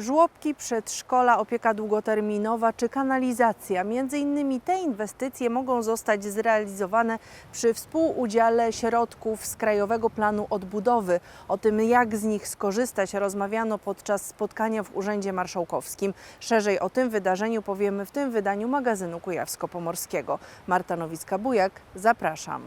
Żłobki, przedszkola, opieka długoterminowa czy kanalizacja. Między innymi te inwestycje mogą zostać zrealizowane przy współudziale środków z Krajowego Planu Odbudowy. O tym, jak z nich skorzystać, rozmawiano podczas spotkania w Urzędzie Marszałkowskim. Szerzej o tym wydarzeniu powiemy w tym wydaniu magazynu Kujawsko-Pomorskiego. Marta Nowicka-Bujak, zapraszam.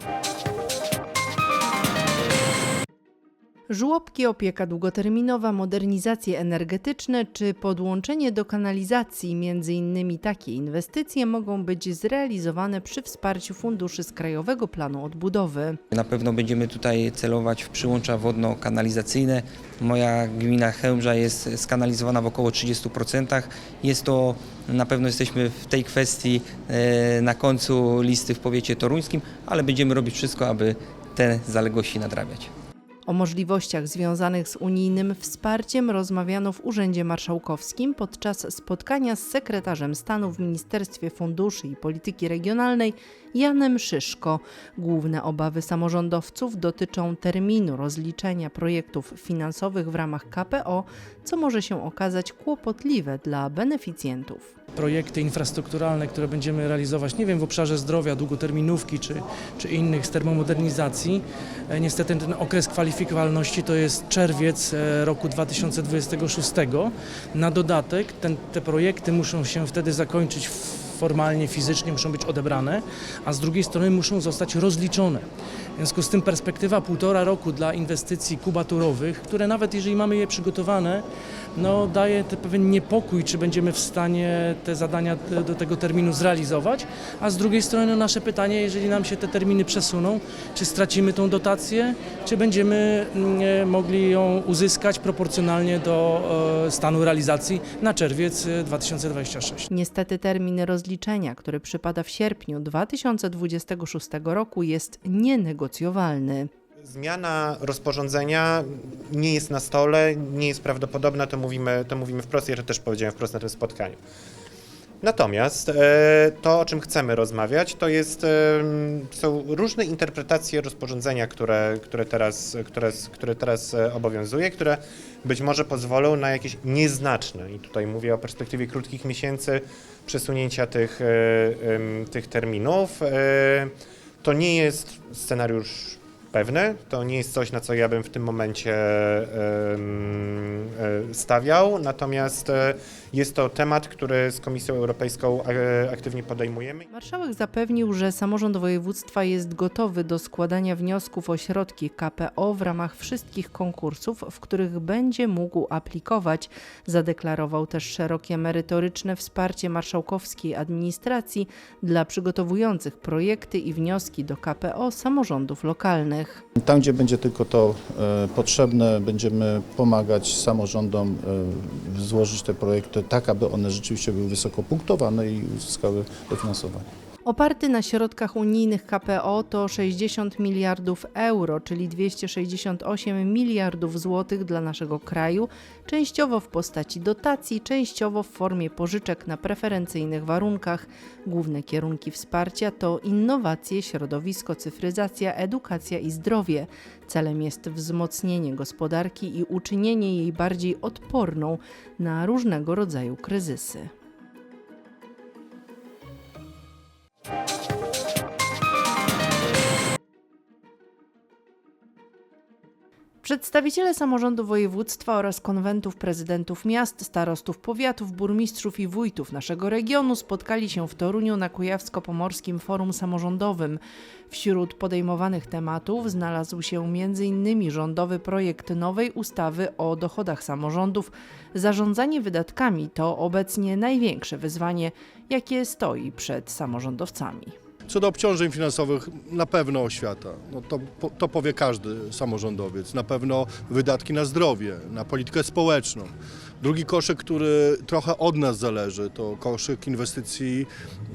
Żłobki, opieka długoterminowa, modernizacje energetyczne czy podłączenie do kanalizacji, między innymi takie inwestycje mogą być zrealizowane przy wsparciu funduszy z Krajowego Planu Odbudowy. Na pewno będziemy tutaj celować w przyłącza wodno-kanalizacyjne. Moja gmina Chełmża jest skanalizowana w około 30%. Jest to, na pewno jesteśmy w tej kwestii e, na końcu listy w powiecie toruńskim, ale będziemy robić wszystko, aby te zaległości nadrabiać. O możliwościach związanych z unijnym wsparciem rozmawiano w Urzędzie Marszałkowskim podczas spotkania z sekretarzem stanu w Ministerstwie Funduszy i Polityki Regionalnej Janem Szyszko. Główne obawy samorządowców dotyczą terminu rozliczenia projektów finansowych w ramach KPO, co może się okazać kłopotliwe dla beneficjentów. projekty infrastrukturalne, które będziemy realizować, nie wiem, w obszarze zdrowia, długoterminówki czy, czy innych z termomodernizacji. E, Niestety ten okres kwalifikowalności to jest czerwiec e, roku 2026. Na dodatek ten, te projekty muszą się wtedy zakończyć formalnie, fizycznie, muszą być odebrane, a z drugiej strony muszą zostać rozliczone. W związku z tym perspektywa półtora roku dla inwestycji kubaturowych, które nawet jeżeli mamy je przygotowane, no, daje te pewien niepokój, czy będziemy w stanie te zadania do tego terminu zrealizować, a z drugiej strony no, nasze pytanie, jeżeli nam się te terminy przesuną, czy stracimy tą dotację, czy będziemy mm, e, mogli ją uzyskać proporcjonalnie do e, stanu realizacji na czerwiec e, 2026. Niestety termin rozliczenia, który przypada w sierpniu 2026 roku jest nienegocjowalny. Zmiana rozporządzenia nie jest na stole, nie jest prawdopodobna, to mówimy, to mówimy wprost, ja to też powiedziałem wprost na tym spotkaniu. Natomiast e, to, o czym chcemy rozmawiać, to jest, e, są różne interpretacje rozporządzenia, które, które, teraz, które, które teraz e, obowiązuje, które być może pozwolą na jakieś nieznaczne, i tutaj mówię o perspektywie krótkich miesięcy, przesunięcia tych, tych terminów. To nie jest scenariusz pewny, to nie jest coś, na co ja bym w tym momencie e, stawiał, natomiast e, jest to temat, który z Komisją Europejską e, aktywnie podejmujemy. Marszałek zapewnił, że samorząd województwa jest gotowy do składania wniosków o środki KPO w ramach wszystkich konkursów, w których będzie mógł aplikować. Zadeklarował też szerokie merytoryczne wsparcie marszałkowskiej administracji dla przygotowujących projekty i wnioski do KPO samorządów lokalnych. Tam, gdzie będzie tylko to e, potrzebne, będziemy pomagać samorządom e, złożyć te projekty tak, aby one rzeczywiście były wysoko punktowane i uzyskały dofinansowanie. Oparty na środkach unijnych KPO to 60 miliardów euro, czyli 268 miliardów złotych dla naszego kraju, częściowo w postaci dotacji, częściowo w formie pożyczek na preferencyjnych warunkach. Główne kierunki wsparcia to innowacje, środowisko, cyfryzacja, edukacja i zdrowie. Celem jest wzmocnienie gospodarki i uczynienie jej bardziej odporną na różnego rodzaju kryzysy. Przedstawiciele samorządu województwa oraz konwentów prezydentów miast, starostów powiatów, burmistrzów i wójtów naszego regionu spotkali się w Toruniu na Kujawsko-Pomorskim Forum Samorządowym. Wśród podejmowanych tematów znalazł się m.in. rządowy projekt nowej ustawy o dochodach samorządów. Zarządzanie wydatkami to obecnie największe wyzwanie, jakie stoi przed samorządowcami. Co do obciążeń finansowych, na pewno oświata. No to, to powie każdy samorządowiec. Na pewno wydatki na zdrowie, na politykę społeczną. Drugi koszyk, który trochę od nas zależy, to koszyk inwestycji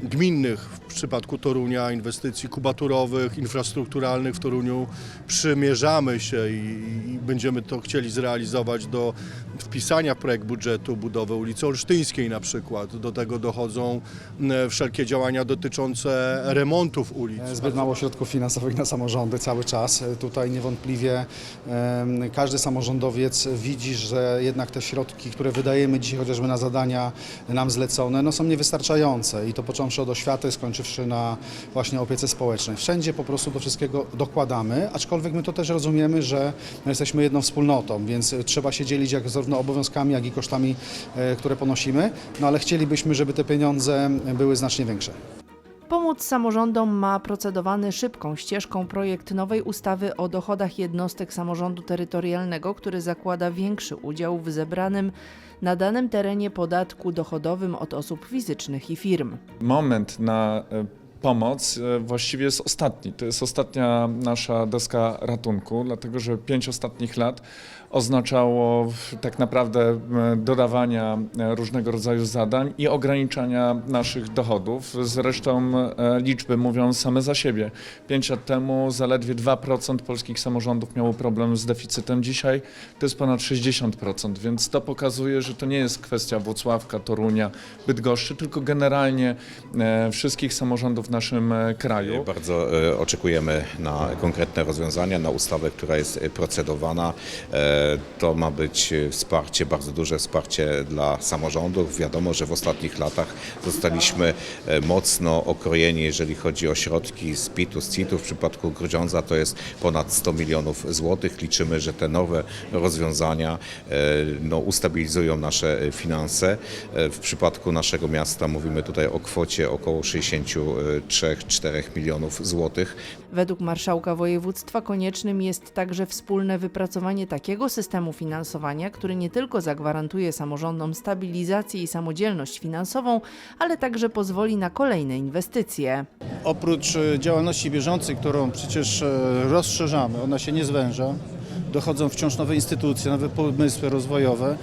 gminnych. W przypadku Torunia inwestycji kubaturowych, infrastrukturalnych w Toruniu przymierzamy się i, i będziemy to chcieli zrealizować do wpisania w projekt budżetu budowy ulicy Olsztyńskiej na przykład. Do tego dochodzą wszelkie działania dotyczące remontów ulic. Zbyt mało środków finansowych na samorządy cały czas. Tutaj niewątpliwie każdy samorządowiec widzi, że jednak te środki, które wydajemy dzisiaj chociażby na zadania nam zlecone, no są niewystarczające i to począwszy od oświaty, skończywszy na właśnie opiece społecznej. Wszędzie po prostu do wszystkiego dokładamy, aczkolwiek my to też rozumiemy, że my jesteśmy jedną wspólnotą, więc trzeba się dzielić jak zarówno obowiązkami, jak i kosztami, e, które ponosimy, no ale chcielibyśmy, żeby te pieniądze były znacznie większe. Pomóc samorządom ma procedowany szybką ścieżką projekt nowej ustawy o dochodach jednostek samorządu terytorialnego, który zakłada większy udział w zebranym na danym terenie podatku dochodowym od osób fizycznych i firm. moment na e, pomoc e, właściwie jest ostatni. To jest ostatnia nasza deska ratunku, dlatego że pięć ostatnich lat oznaczało tak naprawdę e, dodawania e, różnego rodzaju zadań i ograniczania naszych dochodów. Zresztą e, liczby mówią same za siebie. Pięć lat temu zaledwie 2% polskich samorządów miało problem z deficytem. Dzisiaj to jest ponad 60%, więc to pokazuje, że to nie jest kwestia Włocławka, Torunia, Bydgoszczy, tylko generalnie wszystkich samorządów w naszym kraju. Bardzo oczekujemy na konkretne rozwiązania, na ustawę, która jest procedowana. To ma być wsparcie, bardzo duże wsparcie dla samorządów. Wiadomo, że w ostatnich latach zostaliśmy e, mocno okrojeni, jeżeli chodzi o środki z PIT-u, z CIT-u. W przypadku Grudziądza to jest ponad 100 milionów złotych. Liczymy, że te nowe rozwiązania e, no, ustabilizują nasze finanse. E, W przypadku naszego miasta mówimy tutaj o kwocie około 63-4 milionów złotych. Według marszałka województwa koniecznym jest także wspólne wypracowanie takiego systemu finansowania, który nie tylko zagwarantuje samorządom stabilizację i samodzielność finansową, ale także pozwoli na kolejne inwestycje. Oprócz e, działalności bieżącej, którą przecież e, rozszerzamy, ona się nie zwęża, dochodzą wciąż nowe instytucje, nowe pomysły rozwojowe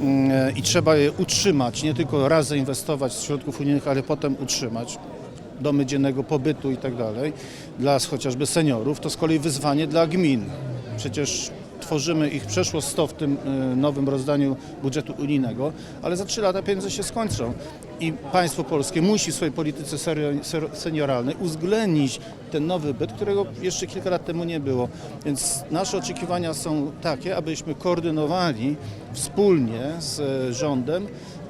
mm, e, i trzeba je utrzymać, nie tylko raz zainwestować z środków unijnych, ale potem utrzymać domy dziennego pobytu i tak dalej, dla chociażby seniorów, to z kolei wyzwanie dla gmin. Przecież tworzymy ich przeszło 100 w tym e, nowym rozdaniu budżetu unijnego, ale za 3 lata pieniądze się skończą i państwo polskie musi w swojej polityce senioralnej uwzględnić ten nowy byt, którego jeszcze kilka lat temu nie było. Więc nasze oczekiwania są takie, abyśmy koordynowali wspólnie z e, rządem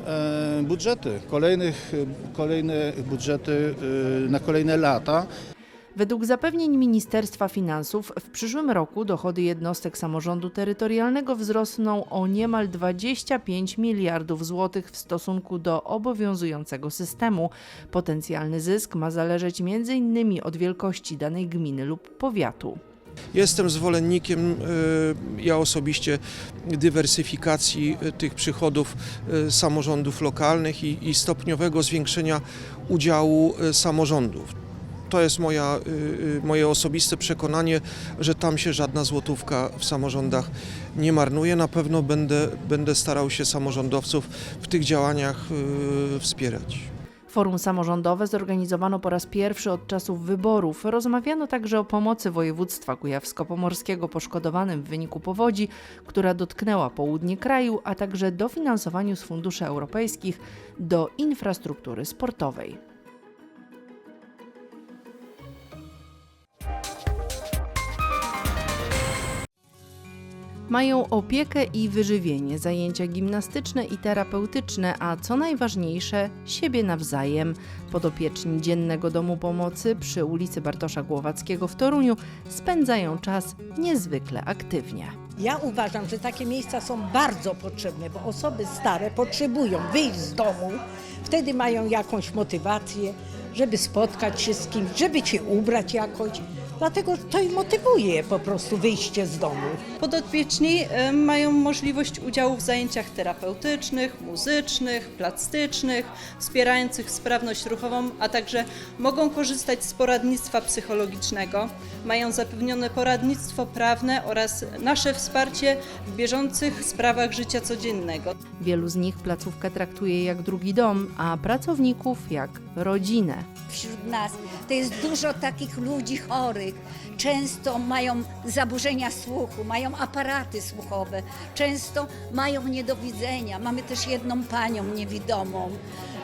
e, budżety, kolejnych, kolejne budżety na kolejne lata. Według zapewnień Ministerstwa Finansów w przyszłym roku dochody jednostek samorządu terytorialnego wzrosną o niemal 25 miliardów złotych w stosunku do obowiązującego systemu. Potencjalny zysk ma zależeć m.in. od wielkości danej gminy lub powiatu. Jestem zwolennikiem, e, ja osobiście, dywersyfikacji e, tych przychodów e, samorządów lokalnych i, i stopniowego zwiększenia udziału samorządów. To jest moja, e, e, moje osobiste przekonanie, że tam się żadna złotówka w samorządach nie marnuje. Na pewno będę, będę starał się samorządowców w tych działaniach e, wspierać. Forum samorządowe zorganizowano po raz pierwszy od czasów wyborów. Rozmawiano także o pomocy województwa kujawsko-pomorskiego poszkodowanym w wyniku powodzi, która dotknęła południe kraju, a także dofinansowaniu z funduszy europejskich do infrastruktury sportowej. Mają opiekę i wyżywienie, zajęcia gimnastyczne i terapeutyczne, a co najważniejsze, siebie nawzajem. Podopieczni Dziennego Domu Pomocy przy ulicy Bartosza Głowackiego w Toruniu spędzają czas niezwykle aktywnie. Ja uważam, że takie miejsca są bardzo potrzebne, bo osoby stare potrzebują wyjść z domu, wtedy mają jakąś motywację, żeby spotkać się z kimś, żeby się ubrać jakoś. Dlatego to i motywuje po prostu wyjście z domu. Podopieczni e, mają możliwość udziału w zajęciach terapeutycznych, muzycznych, plastycznych, wspierających sprawność ruchową, a także mogą korzystać z poradnictwa psychologicznego. Mają zapewnione poradnictwo prawne oraz nasze wsparcie w bieżących sprawach życia codziennego. Wielu z nich placówkę traktuje jak drugi dom, a pracowników jak rodzinę. wśród nas. To jest dużo takich ludzi Często mają zaburzenia słuchu, mają aparaty słuchowe, często mają niedowidzenia. Mamy też jedną panią niewidomą.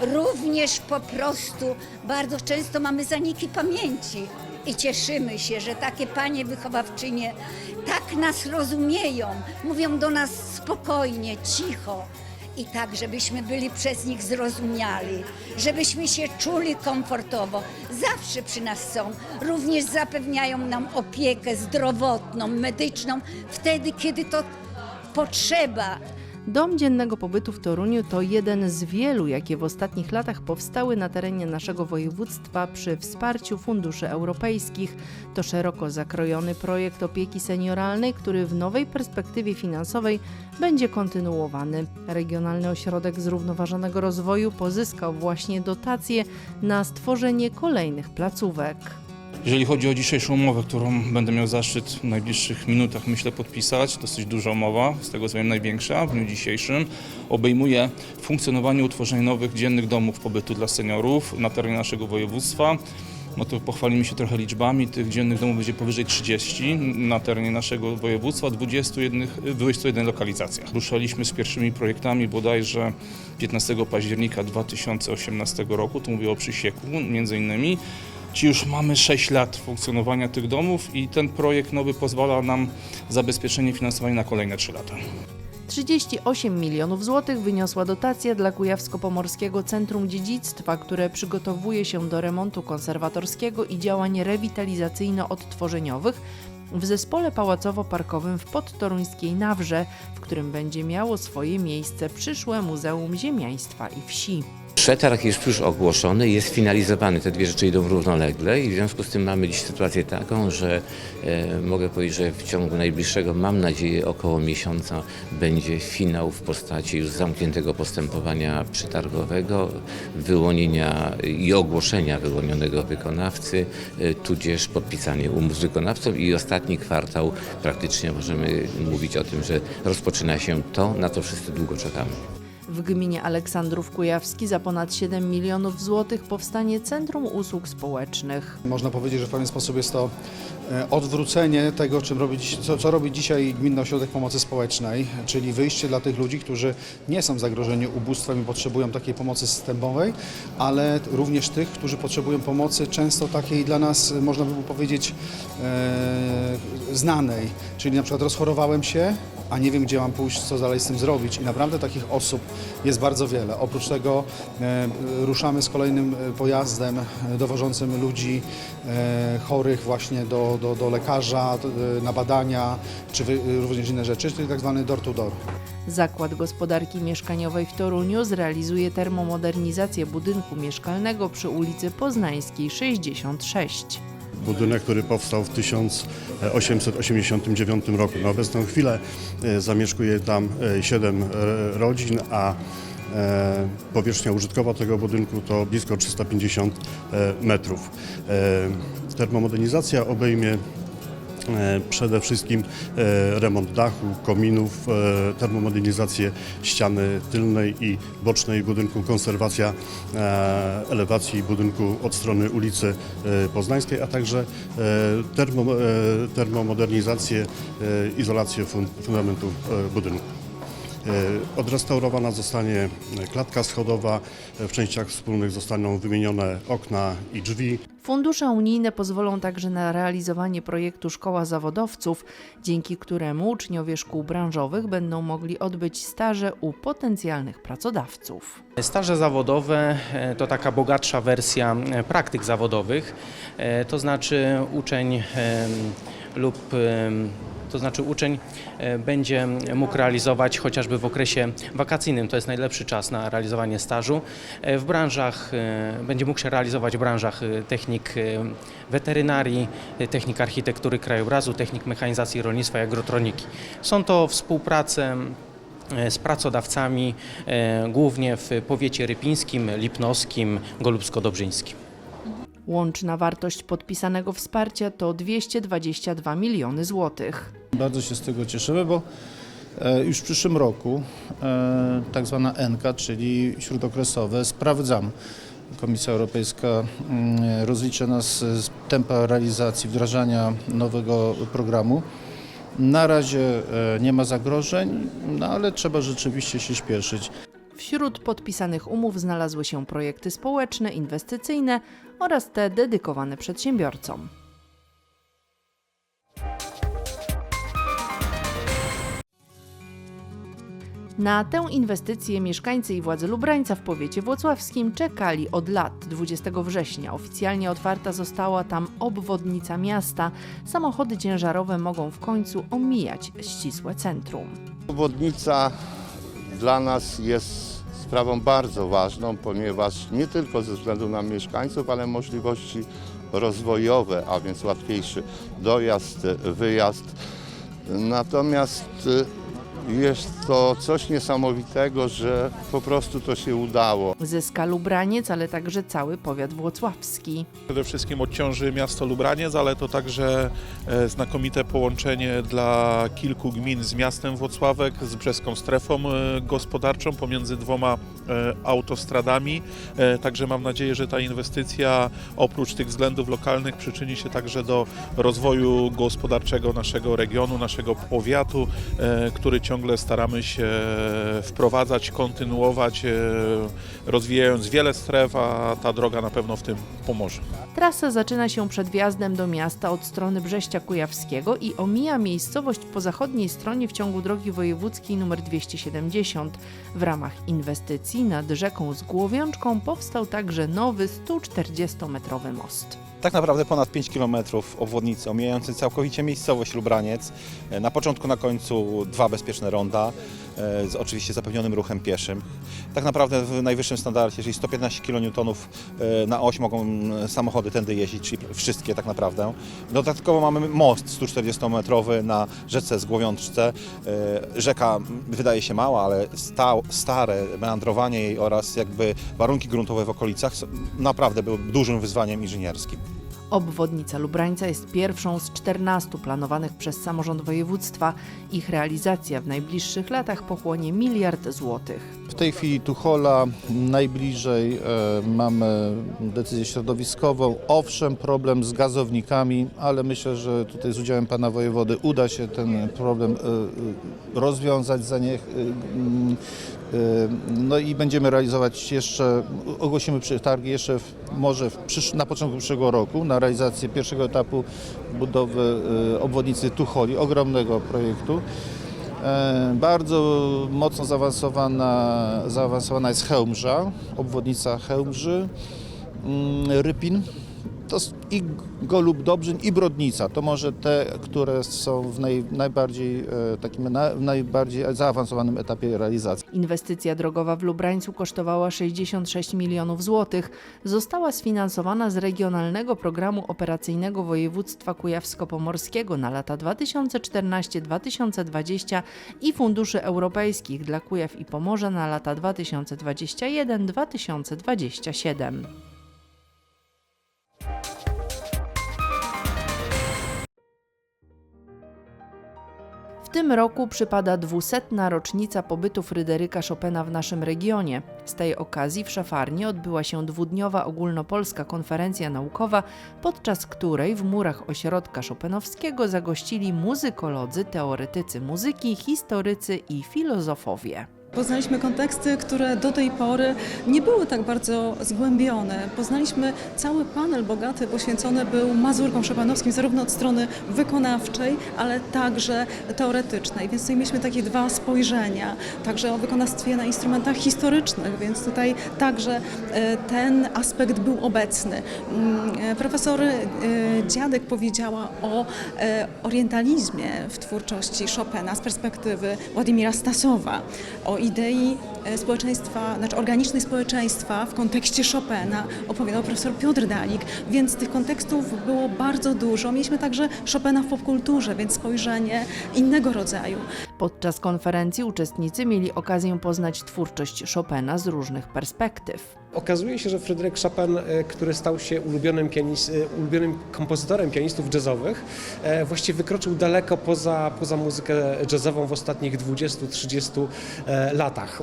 Również po prostu bardzo często mamy zaniki pamięci. I cieszymy się, że takie panie wychowawczynie tak nas rozumieją, mówią do nas spokojnie, cicho i tak, żebyśmy byli przez nich zrozumiali, żebyśmy się czuli komfortowo. Zawsze przy nas są. Również zapewniają nam opiekę zdrowotną, medyczną, wtedy, kiedy to potrzeba. Dom dziennego pobytu w Toruniu to jeden z wielu, jakie w ostatnich latach powstały na terenie naszego województwa przy wsparciu funduszy europejskich. To szeroko zakrojony projekt opieki senioralnej, który w nowej perspektywie finansowej będzie kontynuowany. Regionalny Ośrodek Zrównoważonego Rozwoju pozyskał właśnie dotacje na stworzenie kolejnych placówek. Jeżeli chodzi o dzisiejszą umowę, którą będę miał zaszczyt w najbliższych minutach, myślę, podpisać, dosyć duża umowa, z tego co wiem największa w dniu dzisiejszym, obejmuje funkcjonowanie utworzenia nowych dziennych domów pobytu dla seniorów na terenie naszego województwa. No to pochwalimy się trochę liczbami, tych dziennych domów będzie powyżej 30 na terenie naszego województwa, 21, w 21 lokalizacjach. Ruszaliśmy z pierwszymi projektami bodajże 15 października 2018 roku, tu mówię o Przysieku między innymi. Ci już mamy 6 lat funkcjonowania tych domów i ten projekt nowy pozwala nam zabezpieczenie finansowania na kolejne 3 lata. 38 milionów złotych wyniosła dotacja dla Kujawsko-Pomorskiego Centrum Dziedzictwa, które przygotowuje się do remontu konserwatorskiego i działań rewitalizacyjno-odtworzeniowych w zespole pałacowo-parkowym w podtoruńskiej Nawrze, w którym będzie miało swoje miejsce przyszłe Muzeum Ziemiaństwa i Wsi. Przetarg jest już ogłoszony, jest finalizowany. Te dwie rzeczy idą równolegle i w związku z tym mamy dziś sytuację taką, że e, mogę powiedzieć, że w ciągu najbliższego, mam nadzieję, około miesiąca będzie finał w postaci już zamkniętego postępowania przetargowego, wyłonienia i ogłoszenia wyłonionego wykonawcy, e, tudzież podpisanie umów z wykonawcą i ostatni kwartał praktycznie możemy mówić o tym, że rozpoczyna się to, na co wszyscy długo czekamy. W gminie Aleksandrów Kujawski za ponad 7 milionów złotych powstanie Centrum Usług Społecznych. Można powiedzieć, że w pewien sposób jest to e, odwrócenie tego, czym robi, co, co robi dzisiaj Gminny Ośrodek Pomocy Społecznej, czyli wyjście dla tych ludzi, którzy nie są zagrożeni ubóstwem i potrzebują takiej pomocy systemowej, ale również tych, którzy potrzebują pomocy często takiej dla nas, można by powiedzieć, e, znanej, czyli na przykład rozchorowałem się, a nie wiem, gdzie mam pójść, co dalej z tym zrobić. I naprawdę takich osób jest bardzo wiele. Oprócz tego e, ruszamy z kolejnym e, pojazdem e, dowożącym ludzi chorych właśnie do, do, do lekarza na badania, czy również inne rzeczy, czyli tak zwany door to door. Zakład Gospodarki Mieszkaniowej w Toruniu zrealizuje termomodernizację budynku mieszkalnego przy ulicy Poznańskiej 66. Budynek, który powstał w 1889 roku. Na obecną chwilę e, zamieszkuje tam 7 rodzin, a e, powierzchnia użytkowa tego budynku to blisko 350 e, metrów. E, Termomodernizacja obejmie e, przede wszystkim e, remont dachu, kominów, e, termomodernizację ściany tylnej i bocznej budynku, konserwacja e, elewacji budynku od strony ulicy e, Poznańskiej, a także e, termo, e, termomodernizację, e, izolację fun- fundamentu e, budynku. E, Odrestaurowana zostanie klatka schodowa, w częściach wspólnych zostaną wymienione okna i drzwi. Fundusze unijne pozwolą także na realizowanie projektu Szkoła Zawodowców, dzięki któremu uczniowie szkół branżowych będą mogli odbyć staże u potencjalnych pracodawców. Staże zawodowe e, to taka bogatsza wersja e, praktyk zawodowych, e, to znaczy uczeń lub to znaczy uczeń e, będzie mógł realizować chociażby w okresie wakacyjnym, to jest najlepszy czas na realizowanie stażu. E, W branżach, e, będzie mógł się realizować w branżach technik weterynarii, technik architektury krajobrazu, technik mechanizacji rolnictwa i agrotroniki. Są to współprace z pracodawcami, głównie w powiecie rypińskim, lipnowskim, golubsko-dobrzyńskim. Łączna wartość podpisanego wsparcia to 222 miliony złotych. Bardzo się z tego cieszymy, bo e, już w przyszłym roku e, tak zwana ENKA, czyli śródokresowe, sprawdzam. Komisja Europejska mm, rozlicza nas z tempa realizacji, wdrażania nowego programu. Na razie e, nie ma zagrożeń, no ale trzeba rzeczywiście się śpieszyć. Wśród podpisanych umów znalazły się projekty społeczne, inwestycyjne oraz te dedykowane przedsiębiorcom. Na tę inwestycję mieszkańcy i władze Lubrańca w powiecie włocławskim czekali od lat. 20 września oficjalnie otwarta została tam obwodnica miasta. Samochody ciężarowe mogą w końcu omijać ścisłe centrum. Obwodnica dla nas jest sprawą bardzo ważną, ponieważ nie tylko ze względu na mieszkańców, ale możliwości rozwojowe, a więc łatwiejszy dojazd, wyjazd. Natomiast y, jest to coś niesamowitego, że po prostu to się udało. Zyska Lubraniec, ale także cały powiat włocławski. Przede wszystkim odciąży miasto Lubraniec, ale to także e, znakomite połączenie dla kilku gmin z miastem Włocławek, z brzeską strefą e, gospodarczą pomiędzy dwoma e, autostradami. E, Także mam nadzieję, że ta inwestycja oprócz tych względów lokalnych przyczyni się także do rozwoju gospodarczego naszego regionu, naszego powiatu, e, który ciągle staramy się wprowadzać, kontynuować, e, rozwijając wiele stref, a ta droga na pewno w tym pomoże. Trasa zaczyna się przed wjazdem do miasta od strony Brześcia Kujawskiego i omija miejscowość po zachodniej stronie w ciągu drogi wojewódzkiej nr 270. W ramach inwestycji nad rzeką z Głowiączką powstał także nowy 140-metrowy most. Tak naprawdę ponad 5 km obwodnicy omijającej całkowicie miejscowość Lubraniec. E, Na początku, na końcu dwa bezpieczne ronda, e, z oczywiście zapewnionym ruchem pieszym. Tak naprawdę w najwyższym standardzie, czyli 115 kN e, na oś mogą samochody tędy jeździć, czyli wszystkie tak naprawdę. Dodatkowo mamy most 140-metrowy na rzece Zgłowiączce. Rzeka wydaje się mała, ale sta, stare meandrowanie jej oraz jakby warunki gruntowe w okolicach naprawdę były dużym wyzwaniem inżynierskim. Obwodnica Lubrańca jest pierwszą z 14 planowanych przez samorząd województwa. Ich realizacja w najbliższych latach pochłonie miliard złotych. W tej chwili Tuchola najbliżej e, mamy decyzję środowiskową. Owszem, problem z gazownikami, ale myślę, że tutaj z udziałem pana wojewody uda się ten problem e, e, rozwiązać za niech. No i będziemy realizować jeszcze, ogłosimy przetargi jeszcze w, może w na początku przyszłego roku na realizację pierwszego etapu budowy e, obwodnicy Tucholi, ogromnego projektu. Bardzo mocno zaawansowana, zaawansowana jest Chełmża, obwodnica Chełmży, Rypin. To i Golub Dobrzyn i Brodnica. To może te, które są w naj, najbardziej, e, takim na, najbardziej zaawansowanym etapie realizacji. Inwestycja drogowa w Lubrańcu kosztowała 66 milionów złotych. Została sfinansowana z Regionalnego Programu Operacyjnego Województwa Kujawsko-Pomorskiego na lata 2014-2020 i funduszy europejskich dla Kujaw i Pomorza na lata 2021-2027. Tym roku przypada 200. rocznica pobytu Fryderyka Chopina w naszym regionie. Z tej okazji w Szafarnie odbyła się dwudniowa ogólnopolska konferencja naukowa, podczas której w murach ośrodka Chopinowskiego zagościli muzykolodzy, teoretycy muzyki, historycy i filozofowie. Poznaliśmy konteksty, które do tej pory nie były tak bardzo zgłębione. Poznaliśmy cały panel bogaty poświęcony był mazurkom szopanowskim, zarówno od strony wykonawczej, ale także teoretycznej. Więc tutaj mieliśmy takie dwa spojrzenia, także o wykonawstwie na instrumentach historycznych, więc tutaj także e, ten aspekt był obecny. Mm, e, Profesor e, Dziadek powiedziała o orientalizmie w twórczości Chopina z perspektywy Władimira Stasowa, o idei e, społeczeństwa, znaczy organicznej społeczeństwa w kontekście Chopina opowiadał profesor Piotr Dalik, więc tych kontekstów było bardzo dużo. Mieliśmy także Chopina w popkulturze, więc spojrzenie innego rodzaju. Podczas konferencji uczestnicy mieli okazję poznać twórczość Chopina z różnych perspektyw. Okazuje się, że Fryderyk Chopin, e, który stał się ulubionym, pianis, e, ulubionym kompozytorem pianistów jazzowych, e, właściwie wykroczył daleko poza, poza muzykę jazzową w ostatnich 20-30 e, latach.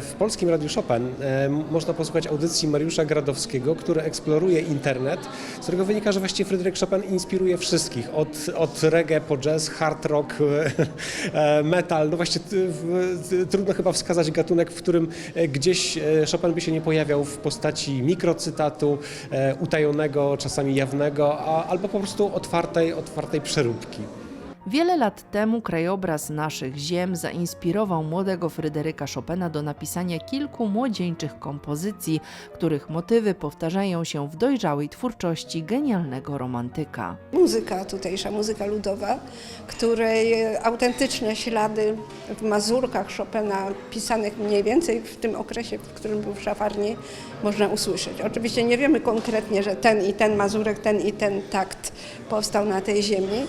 W polskim Radiu Chopin można posłuchać audycji Mariusza Gradowskiego, który eksploruje internet, z którego wynika, że właściwie Fryderyk Chopin inspiruje wszystkich, od, od reggae po jazz, hard rock, metal. No właśnie trudno chyba wskazać gatunek, w którym gdzieś Chopin by się nie pojawiał w postaci mikrocytatu, e, utajonego, czasami jawnego, a, albo po prostu otwartej, otwartej przeróbki. Wiele lat temu krajobraz naszych ziem zainspirował młodego Fryderyka Chopina do napisania kilku młodzieńczych kompozycji, których motywy powtarzają się w dojrzałej twórczości genialnego romantyka. Muzyka tutejsza, muzyka ludowa, której autentyczne ślady w mazurkach Chopina pisanych mniej więcej w tym okresie, w którym był w szafarni, można usłyszeć. Oczywiście nie wiemy konkretnie, że ten i ten mazurek, ten i ten takt powstał na tej ziemi,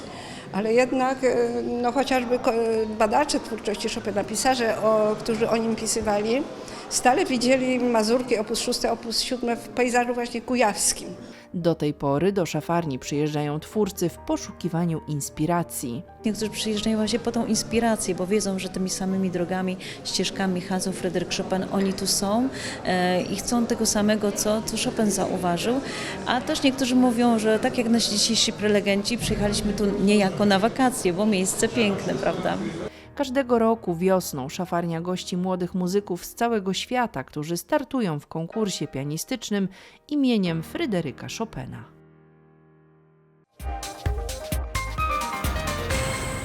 ale jednak e, no, chociażby badacze twórczości Chopina, pisarze, o, którzy o nim pisywali, stale widzieli mazurki opus 6, opus 7 w pejzażu właśnie kujawskim. Do tej pory do szafarni przyjeżdżają twórcy w poszukiwaniu inspiracji. Niektórzy przyjeżdżają właśnie po tą inspirację, bo wiedzą, że tymi samymi drogami, ścieżkami chodzą Fryderyk Chopin, oni tu są e, i chcą tego samego, co, co Chopin zauważył. A też niektórzy mówią, że tak jak nasi dzisiejsi prelegenci, przyjechaliśmy tu niejako na wakacje, bo miejsce piękne, prawda? Każdego roku wiosną szafarnia gości młodych muzyków z całego świata, którzy startują w konkursie pianistycznym imieniem Fryderyka Chopina.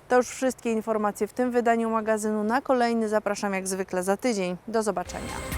To już wszystkie informacje w tym wydaniu magazynu. Na kolejny zapraszam jak zwykle za tydzień. Do zobaczenia.